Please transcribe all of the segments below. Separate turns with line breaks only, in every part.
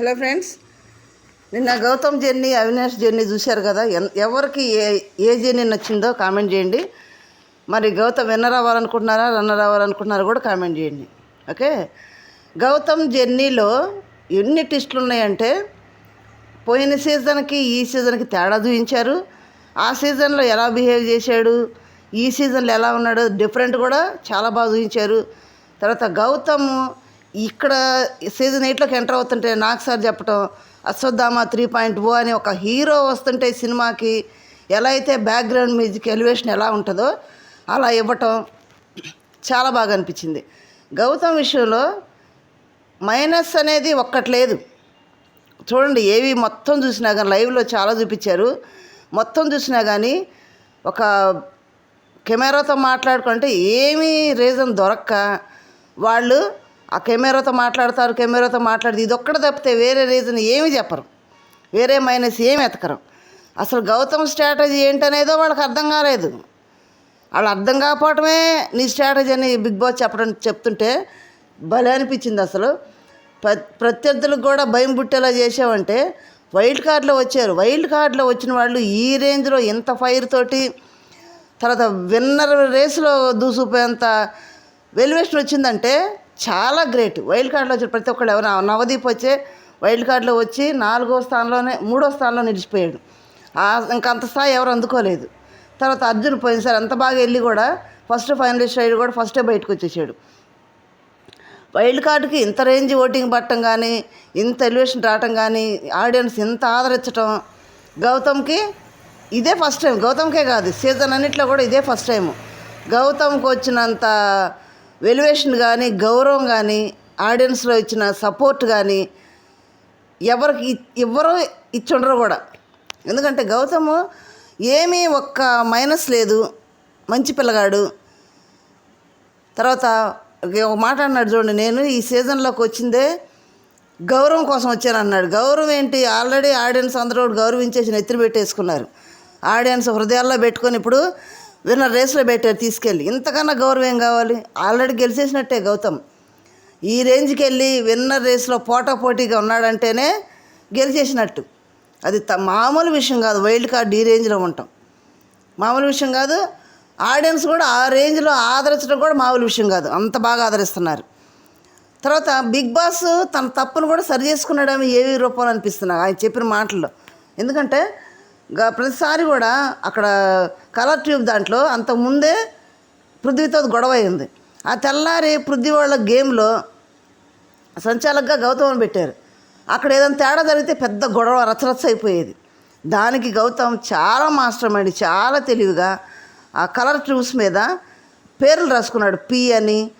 Hello friends నిన్న Gautam journey Avinash journey చూశారు కదా. ఎన్- ఎవరికి ఏ ఏ జర్నీ నచ్చిందో కామెంట్ చేయండి. మరి గౌతమ్ విన్నర్ అవ్వాలనుకుంటున్నారా రన్నర్ అవ్వాలనుకుంటున్నారా కూడా కామెంట్ చేయండి. ఓకే? గౌతమ్ జర్నీలో ఎన్ని టెస్టులు ఉన్నాయంటే పోయిన సీజన్కి ఈ సీజన్కి తేడా చూపించారు. ఆ సీజన్లో ఎలా బిహేవ్ చేశాడు ఈ సీజన్లో ఎలా ఉన్నాడు డిఫరెంట్ కూడా చాలా బాగా చూపించారు. తర్వాత గౌతమ్ ఇక్కడ సీజన్ ఎయిట్లోకి ఎంటర్ అవుతుంటే నాకు సార్ చెప్పటం అశ్వత్థామ త్రీ పాయింట్ ఓ అని ఒక హీరో వస్తుంటే సినిమాకి ఎలా అయితే బ్యాక్గ్రౌండ్ మ్యూజిక్ ఎలివేషన్ ఎలా ఉంటుందో అలా ఇవ్వటం చాలా బాగా అనిపించింది. గౌతమ్ విషయంలో మైనస్ అనేది ఒక్కటి లేదు. చూడండి ఏవి మొత్తం చూసినా కానీ లైవ్లో చాలా చూపించారు. మొత్తం చూసినా కానీ ఒక కెమెరాతో మాట్లాడుకుంటే ఏమీ రీజన్ దొరక్క. వాళ్ళు ఆ కెమెరాతో మాట్లాడతారు కెమెరాతో మాట్లాడితే ఇది ఒక్కటి తప్పితే వేరే రీజన్ ఏమి చెప్పరు. వేరే మైనస్ ఏమి ఎతకరు. అసలు గౌతమ్ స్ట్రాటజీ ఏంటనేదో వాళ్ళకి అర్థం కాలేదు. వాళ్ళు అర్థం కాకపోవటమే నీ స్ట్రాటజీ అని బిగ్ బాస్ చెప్పడం చెప్తుంటే భలే అనిపించింది అసలు. ప్ర ప్రత్యర్థులకు కూడా భయం పుట్టేలా చేసావంటే వైల్డ్ కార్డులో వచ్చారు. వైల్డ్ కార్డులో వచ్చిన వాళ్ళు ఈ రేంజ్లో ఇంత ఫైర్ తోటి తర్వాత విన్నర్ రేసులో దూసుకుపోయేంత వెలివేషన్ వచ్చిందంటే చాలా గ్రేట్. వైల్డ్ కార్డులో వచ్చిన ప్రతి ఒక్కళ్ళు ఎవరు? నవదీప్ వచ్చే వైల్డ్ కార్డులో వచ్చి నాలుగో స్థానంలోనే మూడో స్థానంలో నిలిచిపోయాడు. ఇంకా అంత స్థాయి ఎవరు అందుకోలేదు. తర్వాత అర్జున్ పోయినసారి అంత బాగా వెళ్ళి కూడా ఫస్ట్ ఫైనలిస్ట్ అయ్యి కూడా ఫస్టే బయటకు వచ్చేసాడు. వైల్డ్ కార్డుకి ఇంత రేంజ్ ఓటింగ్ పట్టడం కానీ ఇంత ఎలివేషన్ రావటం కానీ ఆడియన్స్ ఇంత ఆదరించటం గౌతమ్కి ఇదే ఫస్ట్ టైం. గౌతమ్కే కాదు సీజన్ అన్నిట్లో కూడా ఇదే ఫస్ట్ టైం గౌతమ్కి వచ్చినంత వెలివేషన్ కానీ గౌరవం కానీ ఆడియన్స్లో ఇచ్చిన సపోర్ట్ కానీ ఎవరికి ఎవరో ఇచ్చుండరు కూడా. ఎందుకంటే గౌతమ్ ఏమీ ఒక్క మైనస్ లేదు. మంచి పిల్లగాడు. తర్వాత ఒక మాట అన్నాడు చూడండి. నేను ఈ సీజన్లోకి వచ్చిందే గౌరవం కోసం వచ్చాను అన్నాడు. గౌరవం ఏంటి? ఆల్రెడీ ఆడియన్స్ అందరూ కూడా గౌరవించేసి నెత్తిన పెట్టేసుకున్నారు. ఆడియన్స్ హృదయాల్లో పెట్టుకొని ఇప్పుడు విన్నర్ రేస్లో పెట్టారు తీసుకెళ్ళి. ఇంతకన్నా గౌరవం ఏం కావాలి? ఆల్రెడీ గెలిచేసినట్టే గౌతమ్. ఈ రేంజ్కి వెళ్ళి విన్నర్ రేస్లో పోటాపోటీగా ఉన్నాడంటేనే గెలిచేసినట్టు. అది త మామూలు విషయం కాదు. వైల్డ్ కార్డ్ ఈ రేంజ్లో ఉంటాం. మామూలు విషయం కాదు. ఆడియన్స్ కూడా ఆ రేంజ్లో ఆదరించడం కూడా మామూలు విషయం కాదు. అంత బాగా ఆదరిస్తున్నారు. తర్వాత బిగ్ బాస్ తన తప్పును కూడా సరి చేసుకున్నాడేమో ఏవి రూపంలో అనిపిస్తున్నాయి ఆయన చెప్పిన మాటల్లో. ఎందుకంటే గ- ప్రతిసారి కూడా అక్కడ కలర్ ట్యూబ్ దాంట్లో అంత ముందే పృథ్వీతో గొడవ అయింది. ఆ తెల్లారి పృథ్వీ వాళ్ళ గేమ్లో సంచాలకుగా గౌతమ్ పెట్టారు. అక్కడ ఏదైనా తేడా జరిగితే పెద్ద గొడవ రచ్చరచ్చ అయిపోయేది. దానికి గౌతమ్ చాలా మాస్టర్ మైండ్ చాలా తెలివిగా ఆ కలర్ ట్యూబ్స్ మీద పేర్లు రాసుకున్నాడు. పి అని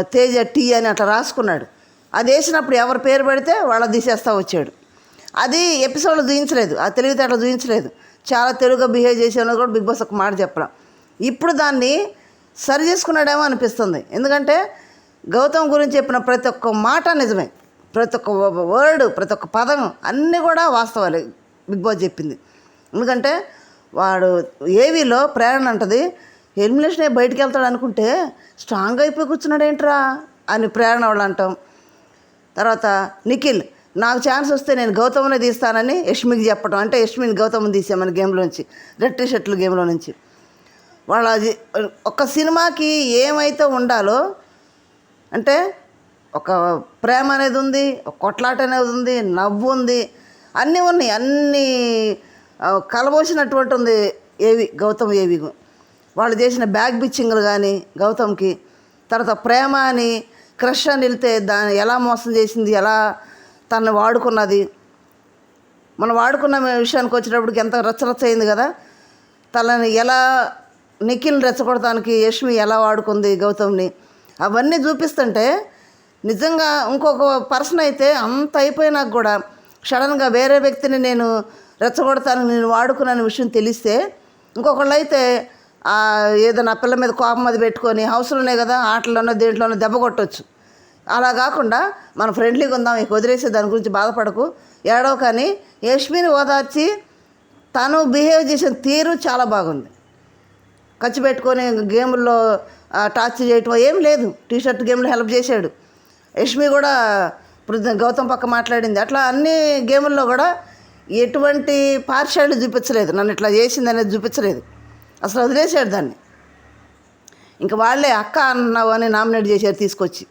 తేజ టీ అని అట్లా రాసుకున్నాడు. అది వేసినప్పుడు ఎవరి పేరు పెడితే వాళ్ళ తీసేస్తా వచ్చాడు. అది ఎపిసోడ్లో చూపించలేదు ఆ తెలివితేటలు చూపించలేదు చాలా తెలుగుగా బిహేవ్ చేసేవాళ్ళు కూడా బిగ్ బాస్ ఒక మాట చెప్పడం. ఇప్పుడు దాన్ని సరి చేసుకున్నాడేమో అనిపిస్తుంది. ఎందుకంటే గౌతమ్ గురించి చెప్పిన ప్రతి ఒక్క మాట నిజమే. ప్రతి ఒక్క వర్డ్ ప్రతి ఒక్క పదం అన్నీ కూడా వాస్తవాలే బిగ్ బాస్ చెప్పింది. ఎందుకంటే వాడు ఏవీలో ప్రేరణ అంటది ఎలిమినేషన్ బయటికి వెళ్తాడు అనుకుంటే స్ట్రాంగ్ అయిపోయి కూర్చున్నాడు ఏంట్రా అని ప్రేరణ వాళ్ళు అంటాం. తర్వాత నిఖిల్ నాకు ఛాన్స్ వస్తే నేను గౌతమ్నే తీస్తానని యష్మికి చెప్పడం అంటే యష్మిని గౌతమ్ని తీసామని గేమ్లోంచి రెడ్ టీ షర్ట్లు గేమ్లో నుంచి. వాళ్ళ అది- ఒక సినిమాకి ఏమైతే ఉండాలో అంటే ఒక ప్రేమ అనేది ఉంది ఒక కొట్లాట అనేది ఉంది నవ్వు ఉంది అన్నీ ఉన్నాయి. అన్నీ కలబోసినటువంటి ఉంది ఏవి గౌతమ్ ఏవి. వాళ్ళు చేసిన బ్యాగ్ బిచ్చింగ్లు కానీ గౌతమ్కి తర్వాత ప్రేమ అని క్రష్ అని వెళ్తే దాన్ని ఎలా మోసం చేసింది ఎలా తనని వాడుకున్నది. మనం వాడుకున్న విషయానికి వచ్చేటప్పటికి ఎంత రచ్చరచ్చ అయింది కదా. తనని ఎలా నిఖిల్ని రెచ్చగొడటానికి యష్మి ఎలా వాడుకుంది గౌతమ్ని. అవన్నీ చూపిస్తుంటే నిజంగా ఇంకొక పర్సన్ అయితే అంత అయిపోయినాక కూడా సడన్గా వేరే వ్యక్తిని నేను రెచ్చగొడతాను నేను వాడుకున్న విషయం తెలిస్తే ఇంకొకళ్ళు అయితే ఏదో నా పిల్ల మీద కోపం అది పెట్టుకొని హౌస్లోనే కదా ఆటల్లోనో దేంట్లోనో దెబ్బ కొట్టచ్చు. అలా కాకుండా మనం ఫ్రెండ్లీగా ఉందాం ఇక వదిలేసే దాని గురించి బాధపడకు. ఏడవ కానీ యష్మిని ఓదార్చి తను బిహేవ్ చేసిన తీరు చాలా బాగుంది. ఖర్చు పెట్టుకొని గేముల్లో టార్చ్ చేయటం ఏం లేదు. టీ షర్ట్ గేమ్లో హెల్ప్ చేశాడు. యష్మి కూడా గౌతమ్ పక్క మాట్లాడింది. అట్లా అన్ని గేముల్లో కూడా ఎటువంటి పార్షాలిటీ చూపించలేదు. నన్ను ఇట్లా చేసింది అనేది చూపించలేదు. అసలు వదిలేసాడు దాన్ని. ఇంకా వాళ్ళే అక్క అన్నావు అని నామినేట్ చేశారు తీసుకొచ్చి.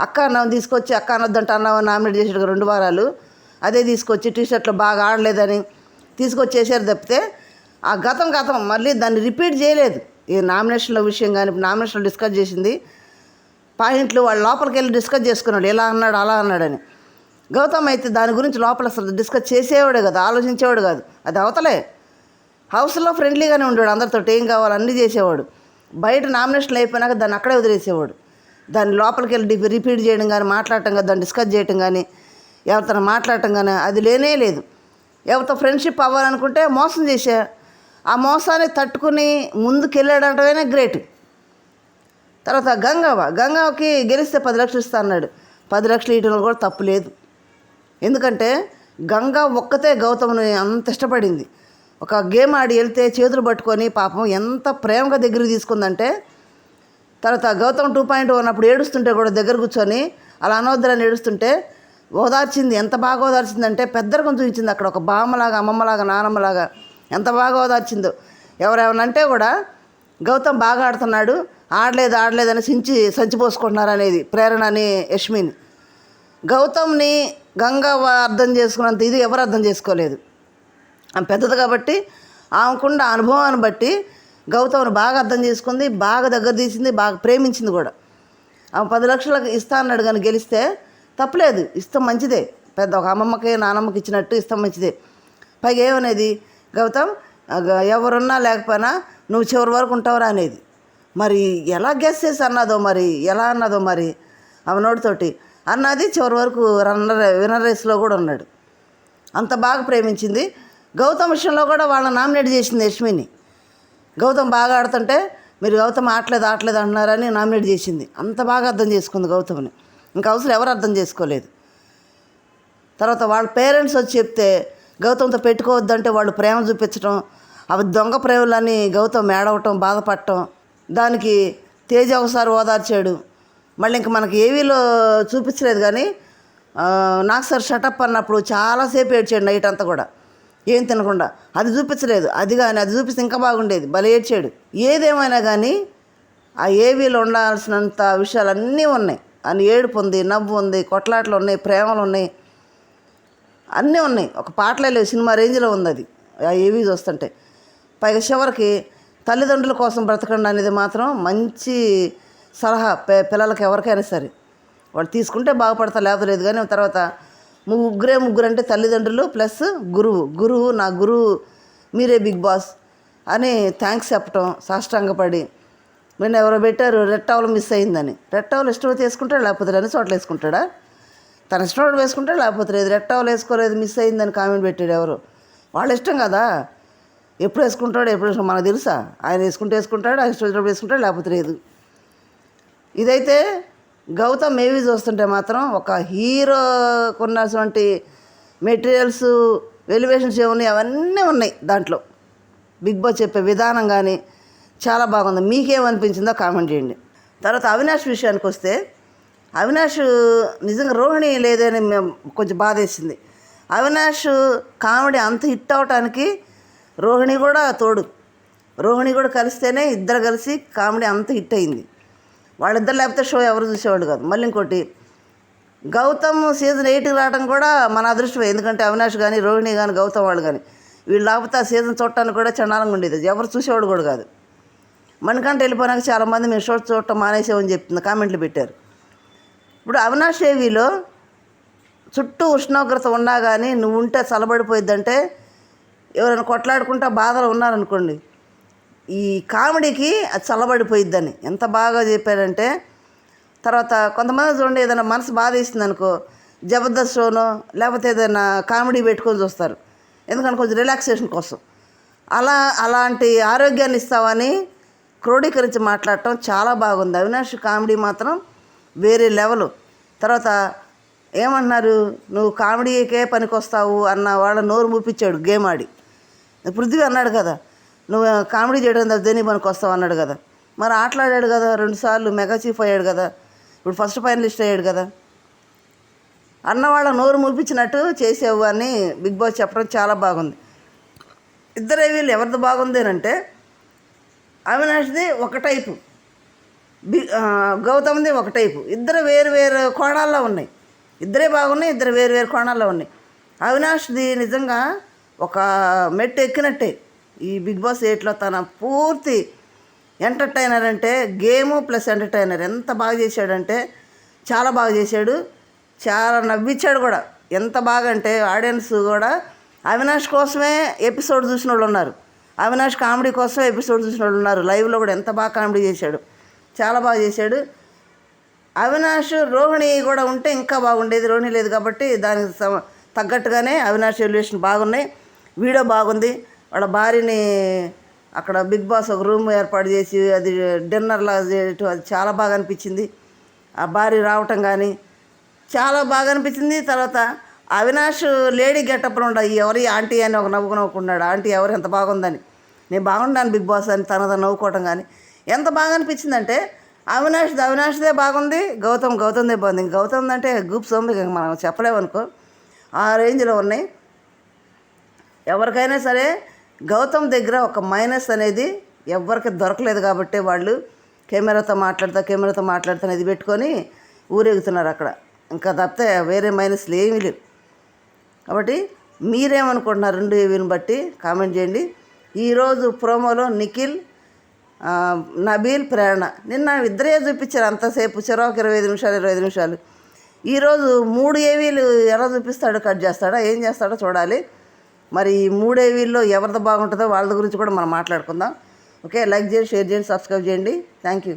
అక్క అన్నం తీసుకొచ్చి అక్క అనొద్దంట అన్నం నామినేట్ చేసాడు రెండు వారాలు. అదే తీసుకొచ్చి టీ షర్ట్లో బాగా ఆడలేదని తీసుకొచ్చేసారు తప్పితే ఆ గతం గతం మళ్ళీ దాన్ని రిపీట్ చేయలేదు. ఈ నామినేషన్ల విషయం కానీ నామినేషన్లో డిస్కస్ చేసింది. పాయింట్లు వాళ్ళు లోపలికి వెళ్ళి డిస్కస్ చేసుకున్నాడు. ఎలా అన్నాడు అలా అన్నాడని. గౌతమ్ అయితే దాని గురించి లోపల అసలు డిస్కస్ చేసేవాడే కదా ఆలోచించేవాడు కాదు. అది అవతలే. హౌస్లో ఫ్రెండ్లీగానే ఉండేవాడు అందరితో ఏం కావాలి అన్నీ చేసేవాడు. బయట నామినేషన్లు అయిపోయినాక దాన్ని అక్కడే వదిలేసేవాడు. దాన్ని లోపలికి వెళ్ళి రిపీట్ చేయడం కానీ మాట్లాడటం కానీ దాన్ని డిస్కస్ చేయటం కానీ ఎవరితో మాట్లాడటం కానీ అది లేనే లేదు. ఎవరితో ఫ్రెండ్షిప్ అవ్వాలనుకుంటే మోసం చేసా ఆ మోసాన్ని తట్టుకుని ముందుకు గ్రేట్. తర్వాత గంగవ్వ గంగవ్వకి గెలిస్తే పది లక్షలు ఇస్తా అన్నాడు. పది లక్షలు ఇవ్వడంలో కూడా తప్పు లేదు. ఎందుకంటే గంగ ఒక్కతే గౌతమ్ని అంత ఇష్టపడింది. ఒక గేమ్ ఆడి వెళ్తే చేతులు పట్టుకొని పాపం ఎంత ప్రేమగా దగ్గరికి తీసుకుందంటే తర్వాత గౌతమ్ టూ పాయింట్ ఉన్నప్పుడు ఏడుస్తుంటే కూడా దగ్గర కూర్చొని అలా అనవద్దరని ఏడుస్తుంటే ఓదార్చింది. ఎంత బాగా ఓదార్చిందంటే పెద్దరికం చూపించింది అక్కడ ఒక బామ్మలాగా అమ్మమ్మలాగా నానమ్మలాగా. ఎంత బాగా ఓదార్చిందో. ఎవరెవరంటే కూడా గౌతమ్ బాగా ఆడుతున్నాడు. ఆడలేదు ఆడలేదని సించి సంచిపోసుకుంటున్నారు అనేది ప్రేరణ అని యష్మిని. గౌతమ్ని గంగవ్వ అర్థం చేసుకున్నంత ఇది ఎవరు అర్థం చేసుకోలేదు. ఆమె పెద్దది కాబట్టి ఆమెకున్న అనుభవాన్ని బట్టి గౌతమ్ని బాగా అర్థం చేసుకుంది బాగా దగ్గర తీసింది బాగా ప్రేమించింది కూడా. ఆమె పది లక్షలకు ఇస్తా అన్నాడు కానీ గెలిస్తే తప్పలేదు ఇష్టం మంచిదే. పెద్ద ఒక అమ్మమ్మకి నానమ్మకి ఇచ్చినట్టు ఇష్టం మంచిదే. పైగా ఏమనేది గౌతమ్ ఎవరున్నా లేకపోయినా నువ్వు చివరి వరకు ఉంటావురా అనేది. మరి ఎలా గెస్ చేసి అన్నదో మరి ఎలా అన్నదో మరి ఆమె నోటితోటి అన్నది చివరి వరకు రన్నర్ విన్నర్ రేస్లో కూడా ఉన్నాడు. అంత బాగా ప్రేమించింది. గౌతమ్ విషయంలో కూడా వాళ్ళని నామినేట్ చేసింది యష్మిని. గౌతమ్ బాగా ఆడుతుంటే మీరు గౌతమ్ ఆడలేదు ఆడలేదు అంటున్నారని నామినేట్ చేసింది. అంత బాగా అర్థం చేసుకుంది గౌతమ్ని. ఇంకా అవసరం ఎవరు అర్థం చేసుకోలేదు. తర్వాత వాళ్ళ పేరెంట్స్ వచ్చి చెప్తే గౌతమ్తో పెట్టుకోవద్దంటే వాళ్ళు ప్రేమ చూపించడం అవి దొంగ ప్రేమలని గౌతమ్ ఏడవటం బాధపడటం దానికి తేజ ఒకసారి ఓదార్చాడు. మళ్ళీ ఇంక మనకి ఏవీలో చూపించలేదు కానీ నాకు సార్ షటప్ అన్నప్పుడు చాలాసేపు ఏడ్చాడు నైట్ అంతా కూడా. ఏం తినకుండా. అది చూపించలేదు. అది కానీ అది చూపిస్తే ఇంకా బాగుండేది. భలే ఏడ్చాడు. ఏదేమైనా కానీ ఆ ఏవీలో ఉండాల్సినంత విషయాలన్నీ ఉన్నాయి. అని ఏడుపు ఉంది నవ్వు ఉంది కొట్లాటలు ఉన్నాయి ప్రేమలు ఉన్నాయి. అన్నీ ఉన్నాయి. ఒక పాటలే లేవు. సినిమా రేంజ్లో ఉంది అది. ఆ ఏవీ చూస్తుంటే. పైగా చివరికి తల్లిదండ్రుల కోసం బ్రతకండి అనేది మాత్రం మంచి సలహా. పే పిల్లలకి ఎవరికైనా సరే. వాళ్ళు తీసుకుంటే బాగుపడతా లేకపోతే లేదు. కానీ తర్వాత ముగ్గురే ముగ్గురు అంటే తల్లిదండ్రులు ప్లస్ గురువు. గురువు నా గురువు మీరే బిగ్ బాస్ అని థ్యాంక్స్ చెప్పటం సాష్టాంగపడి. నేను ఎవరో పెట్టారు రెడ్ మిస్ అయిందని. రెడ్ ఇష్టపడితే వేసుకుంటాడు లేకపోతే అని చోట్ల వేసుకుంటాడా? తన ఇష్టం వేసుకుంటాడు లేకపోతే లేదు వేసుకోలేదు మిస్ అయిందని కామెంట్ పెట్టాడు ఎవరు? వాళ్ళ ఇష్టం కదా. ఎప్పుడు వేసుకుంటాడు ఎప్పుడు మనకు తెలుసా. ఆయన వేసుకుంటే వేసుకుంటాడు ఆయన ఇష్టం వేసుకుంటాడు లేకపోతే లేదు. ఇదైతే గౌతమ్ మేవీ చూస్తుంటే మాత్రం ఒక హీరోకు ఉన్నటువంటి మెటీరియల్స్ ఎలివేషన్స్ ఏమున్నాయి? అవన్నీ ఉన్నాయి దాంట్లో. బిగ్ బాస్ చెప్పే విధానం కానీ చాలా బాగుంది. మీకేమనిపించిందో కామెంట్ చేయండి. తర్వాత అవినాష్ విషయానికి వస్తే అవినాష్ నిజంగా రోహిణి లేదని మేము కొంచెం బాధేసింది. అవినాష్ కామెడీ అంత హిట్ అవటానికి రోహిణి కూడా తోడు. రోహిణి కూడా కలిస్తేనే ఇద్దరు కలిసి కామెడీ అంత హిట్ అయింది. వాళ్ళిద్దరు లేకపోతే షో ఎవరు చూసేవాళ్ళు కాదు. మళ్ళీ ఇంకోటి గౌతమ్ సీజన్ ఎయిట్కి రావడం కూడా మన అదృష్టమే. ఎందుకంటే అవినాష్ కానీ రోహిణి కానీ గౌతమ్ వాళ్ళు కానీ వీళ్ళు లేకపోతే ఆ సీజన్ చూడటానికి కూడా చండాలంగా ఉండేది. ఎవరు చూసేవాడు కూడా కాదు. మనకంటే వెళ్ళిపోయినాక చాలామంది మేము షో చూడటం మానేసామని చెప్తుంది కామెంట్లు పెట్టారు. ఇప్పుడు అవినాష్ ఏవీలో చుట్టూ ఉష్ణోగ్రత ఉన్నా కానీ నువ్వు ఉంటే చలబడిపోయిద్దంటే ఎవరైనా కొట్లాడుకుంటా బాధలు ఉన్నారనుకోండి ఈ కామెడీకి అది చల్లబడిపోయిద్దని. ఎంత బాగా చెప్పారంటే తర్వాత కొంతమంది చూడండి ఏదైనా మనసు బాధ వేసింది అనుకో జబర్దస్త్ షోనో లేకపోతే ఏదైనా కామెడీ పెట్టుకొని చూస్తారు. ఎందుకంటే కొంచెం రిలాక్సేషన్ కోసం. అలా అలాంటి ఆరోగ్యాన్ని ఇస్తావని క్రోడీకరించి మాట్లాడటం చాలా బాగుంది. అవినాష్ కామెడీ మాత్రం వేరే లెవెల్. తర్వాత ఏమంటున్నారు నువ్వు కామెడీకే పనికొస్తావు అన్న వాళ్ళ నోరు మూపించాడు గేమ్ ఆడి. పృథ్వీ అన్నాడు కదా నువ్వు కామెడీ చేయడం తప్పితే నీ పనికి వస్తావు అన్నాడు కదా. మరి ఆటలాడాడు కదా రెండుసార్లు మెగా చీఫ్ అయ్యాడు కదా. ఇప్పుడు ఫస్ట్ ఫైనలిస్ట్ అయ్యాడు కదా. అన్నవాళ్ళ నోరు ములిపించినట్టు చేసేవు అని బిగ్ బాస్ చెప్పడం చాలా బాగుంది. ఇద్దరు వీళ్ళు ఎవరిది బాగుంది అంటే అవినాష్ది ఒక టైపు బి గౌతమ్ది ఒక టైపు. ఇద్దరు వేరు వేరు కోణాల్లో ఉన్నాయి. ఇద్దరే బాగున్నాయి ఇద్దరు వేరు వేరు కోణాల్లో ఉన్నాయి. అవినాష్ది నిజంగా ఒక మెట్టు ఎక్కినట్టే. ఈ బిగ్ బాస్ ఎయిట్లో తన పూర్తి ఎంటర్టైనర్ అంటే గేము ప్లస్ ఎంటర్టైనర్ ఎంత బాగా చేశాడంటే చాలా బాగా చేశాడు. చాలా నవ్వించాడు కూడా. ఎంత బాగా అంటే ఆడియన్స్ కూడా అవినాష్ కోసమే ఎపిసోడ్ చూసిన వాళ్ళు ఉన్నారు. అవినాష్ కామెడీ కోసం ఎపిసోడ్ చూసిన వాళ్ళు ఉన్నారు. లైవ్లో కూడా ఎంత బాగా కామెడీ చేశాడు. చాలా బాగా చేశాడు. అవినాష్ రోహిణి కూడా ఉంటే ఇంకా బాగుండేది. రోహిణి లేదు కాబట్టి దానికి తగ్గట్టుగానే అవినాష్ ఎలివేషన్ బాగున్నాయి. వీడియో బాగుంది. వాళ్ళ భార్యని అక్కడ బిగ్ బాస్ ఒక రూమ్ ఏర్పాటు చేసి అది డిన్నర్లా చేయటం అది చాలా బాగా అనిపించింది. ఆ భార్య రావటం కానీ చాలా బాగా అనిపించింది. తర్వాత అవినాష్ లేడీ గెటప్లో ఉండాలి. ఎవరి ఆంటీ అని ఒక నవ్వుకు నవ్వుకున్నాడు. ఆంటీ ఎవరు ఎంత బాగుందని. నేను బాగున్నాను బిగ్ బాస్ అని తనతో నవ్వుకోవటం కానీ ఎంత బాగా అనిపించిందంటే అవినాష్ అవినాష్దే బాగుంది. గౌతమ్ గౌతమ్దే బాగుంది. గౌతమ్ అంటే గ్రూప్ సోమ్మి మనం చెప్పలేమనుకో. ఆ రేంజ్లో ఉన్నాయి. ఎవరికైనా సరే గౌతమ్ దగ్గర ఒక మైనస్ అనేది ఎవరికి దొరకలేదు కాబట్టి వాళ్ళు కెమెరాతో మాట్లాడుతా కెమెరాతో మాట్లాడుతా ఇది పెట్టుకొని ఊరేగుతున్నారు అక్కడ. ఇంకా తప్పితే వేరే మైనస్లు ఏమీ లేవు కాబట్టి మీరేమనుకుంటున్నారు రెండు ఏవిని బట్టి? కామెంట్ చేయండి. ఈరోజు ప్రోమోలో నిఖిల్ నబీల్ ప్రేరణ. నిన్న ఇద్దరే చూపించారు అంతసేపు. చెరొక ఇరవై ఐదు నిమిషాలు ఇరవై ఐదు నిమిషాలు. ఈరోజు మూడు ఏవీలు ఎలా చూపిస్తాడో? కట్ చేస్తాడో? ఏం చేస్తాడో చూడాలి. మరి ఈ మూడే వీల్లో ఎవరిది బాగుంటుందో వాళ్ళ గురించి కూడా మనం మాట్లాడుకుందాం. ఓకే లైక్ చేయండి షేర్ చేయండి సబ్స్క్రైబ్ చేయండి. Thank you.